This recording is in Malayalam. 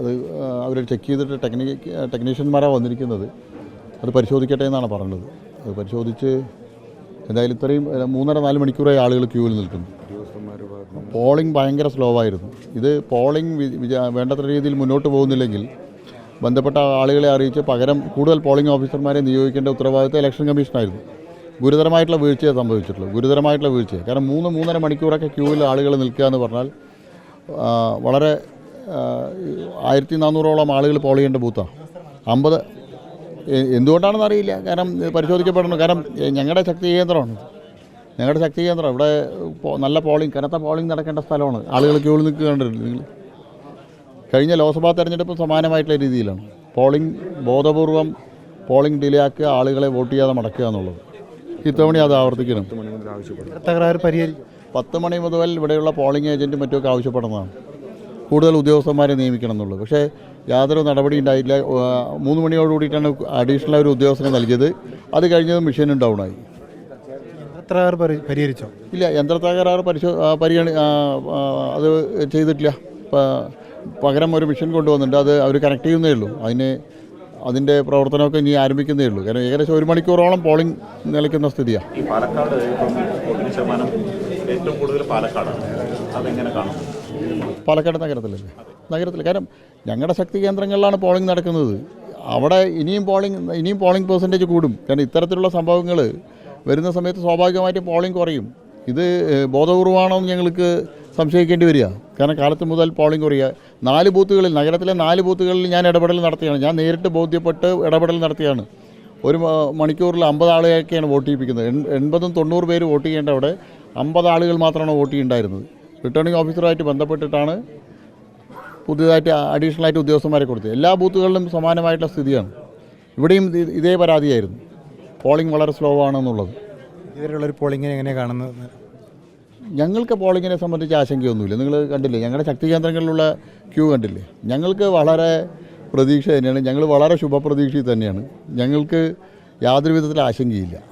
അത് അവർ ചെക്ക് ചെയ്തിട്ട് ടെക്നി ടെക്നീഷ്യന്മാരാണ് വന്നിരിക്കുന്നത്. അത് പരിശോധിക്കട്ടെ എന്നാണ് പറഞ്ഞത്. അത് പരിശോധിച്ച് എന്തായാലും ഇത്രയും മൂന്നര നാല് മണിക്കൂറായി ആളുകൾ ക്യൂവിൽ നിൽക്കുന്നു. പോളിംഗ് ഭയങ്കര സ്ലോ ആയിരുന്നു. ഇത് പോളിംഗ് വേണ്ടത്ര രീതിയിൽ മുന്നോട്ട് പോകുന്നില്ലെങ്കിൽ ബന്ധപ്പെട്ട ആളുകളെ അറിയിച്ച് പകരം കൂടുതൽ പോളിംഗ് ഓഫീസർമാരെ നിയോഗിക്കേണ്ട ഉത്തരവാദിത്തം ഇലക്ഷൻ കമ്മീഷനായിരുന്നു ഗുരുതരമായിട്ടുള്ള വീഴ്ചയെ സംഭവിച്ചിട്ടുള്ളൂ ഗുരുതരമായിട്ടുള്ള വീഴ്ച കാരണം മൂന്ന് മൂന്നര മണിക്കൂറൊക്കെ ക്യൂവിൽ ആളുകൾ നിൽക്കുക എന്ന് പറഞ്ഞാൽ വളരെ ആയിരത്തി നാനൂറോളം ആളുകൾ പോൾ ചെയ്യേണ്ട ബൂത്താണ് അമ്പത് എന്തുകൊണ്ടാണെന്ന് അറിയില്ല. കാരണം പരിശോധിക്കപ്പെടണം. കാരണം ഞങ്ങളുടെ ശക്തി കേന്ദ്രമാണ്. ഞങ്ങളുടെ ശക്തി കേന്ദ്രം. ഇവിടെ നല്ല പോളിംഗ് കനത്ത പോളിംഗ് നടക്കേണ്ട സ്ഥലമാണ്. ആളുകൾ ക്യൂവിൽ നിൽക്കുന്നുണ്ടല്ലോ നിങ്ങൾ. കഴിഞ്ഞ ലോക്സഭാ തെരഞ്ഞെടുപ്പ് സമാനമായിട്ടുള്ള രീതിയിലാണ്. പോളിംഗ് ബോധപൂർവം പോളിംഗ് ഡിലേ ആക്കുക ആളുകളെ വോട്ട് ചെയ്യാതെ മടക്കുക എന്നുള്ളത്. ഇത്തവണ അത് ആവർത്തിക്കണം. തകരാറ് പരിഹരിക്കും പത്ത് മണി മുതൽ ഇവിടെയുള്ള പോളിംഗ് ഏജന്റും മറ്റുമൊക്കെ ആവശ്യപ്പെടുന്നതാണ്. കൂടുതൽ ഉദ്യോഗസ്ഥന്മാരെ നിയമിക്കണം എന്നുള്ളത്. പക്ഷേ യാതൊരു നടപടി ഉണ്ടായില്ല. മൂന്ന് മണിയോട് കൂടിയിട്ടാണ് അഡീഷണൽ ഒരു ഉദ്യോഗസ്ഥനെ നൽകിയത്. അത് കഴിഞ്ഞത് മെഷീനും ഡൗൺ ആയി. പരിഹരിച്ചോ? ഇല്ല യന്ത്ര തകരാറ് പരിശോ പരിഗണി അത് ചെയ്തിട്ടില്ല. പകരം ഒരു മെഷീൻ കൊണ്ടുവന്നിട്ടുണ്ട്. അത് അവർ കണക്ട് ചെയ്യുന്നേ ഉള്ളൂ. അതിന് അതിന്റെ പ്രവർത്തനമൊക്കെ ഇനി ആരംഭിക്കുന്നേ ഉള്ളൂ. കാരണം ഏകദേശം ഒരു മണിക്കൂറോളം പോളിംഗ് നിലയ്ക്കുന്ന സ്ഥിതിയാണ് ഈ പാലക്കാട് ഏറ്റവും കൂടുതൽ പാലക്കാടാണ്. അതെങ്ങനെ കാണും? പാലക്കാട് നഗരത്തിലല്ലേ നഗരത്തിൽ കാരണം ഞങ്ങളുടെ ശക്തി കേന്ദ്രങ്ങളിലാണ് പോളിംഗ് നടക്കുന്നത്. അവിടെ ഇനിയും പോളിംഗ് ഇനിയും പോളിംഗ് പെർസെന്റേജ് കൂടും. കാരണം ഇത്തരത്തിലുള്ള സംഭവങ്ങൾ വരുന്ന സമയത്ത് സ്വാഭാവികമായിട്ടും പോളിംഗ് കുറയും. ഇത് ബോധപൂർവമാണോ എന്ന് ഞങ്ങൾക്ക് സംശയിക്കേണ്ടി വരിക. കാരണം കാലത്ത് മുതൽ പോളിംഗ് കുറയുക. നാല് ബൂത്തുകളിൽ നഗരത്തിലെ നാല് ബൂത്തുകളിൽ ഞാൻ ഇടപെടൽ നടത്തിയാണ്. ഞാൻ നേരിട്ട് ബോധ്യപ്പെട്ട് ഇടപെടൽ നടത്തിയാണ്. ഒരു മണിക്കൂറിൽ അമ്പത് ആളുകളൊക്കെയാണ് വോട്ട് ചെയ്യിപ്പിക്കുന്നത്. എൺ- എൺപതും തൊണ്ണൂറ് പേര് വോട്ട് ചെയ്യേണ്ട അവിടെ അമ്പത് ആളുകൾ മാത്രമാണ് വോട്ട് ചെയ്യുണ്ടായിരുന്നത്. റിട്ടേണിംഗ് ഓഫീസറുമായിട്ട് ബന്ധപ്പെട്ടിട്ടാണ് പുതിയതായിട്ട് അഡീഷണൽ ആയിട്ട് ഉദ്യോഗസ്ഥന്മാരെ കൊടുത്തത്. എല്ലാ ബൂത്തുകളിലും സമാനമായിട്ടുള്ള സ്ഥിതിയാണ്. ഇവിടെയും ഇതേ പരാതിയായിരുന്നു. പോളിംഗ് വളരെ സ്ലോ ആണെന്നുള്ളത്. ഇതുവരെയുള്ളൊരു പോളിങ്ങിനെ എങ്ങനെ കാണുന്നത്? ഞങ്ങൾക്ക് പോളിങ്ങിനെ സംബന്ധിച്ച് ആശങ്കയൊന്നുമില്ല. നിങ്ങൾ കണ്ടില്ലേ ഞങ്ങളുടെ ശക്തി കേന്ദ്രങ്ങളിലുള്ള ക്യൂ കണ്ടില്ലേ? ഞങ്ങൾക്ക് വളരെ പ്രതീക്ഷ തന്നെയാണ്. ഞങ്ങൾ വളരെ ശുഭപ്രതീക്ഷയിൽ തന്നെയാണ്. ഞങ്ങൾക്ക് യാതൊരു വിധത്തിൽ ആശങ്കയില്ല.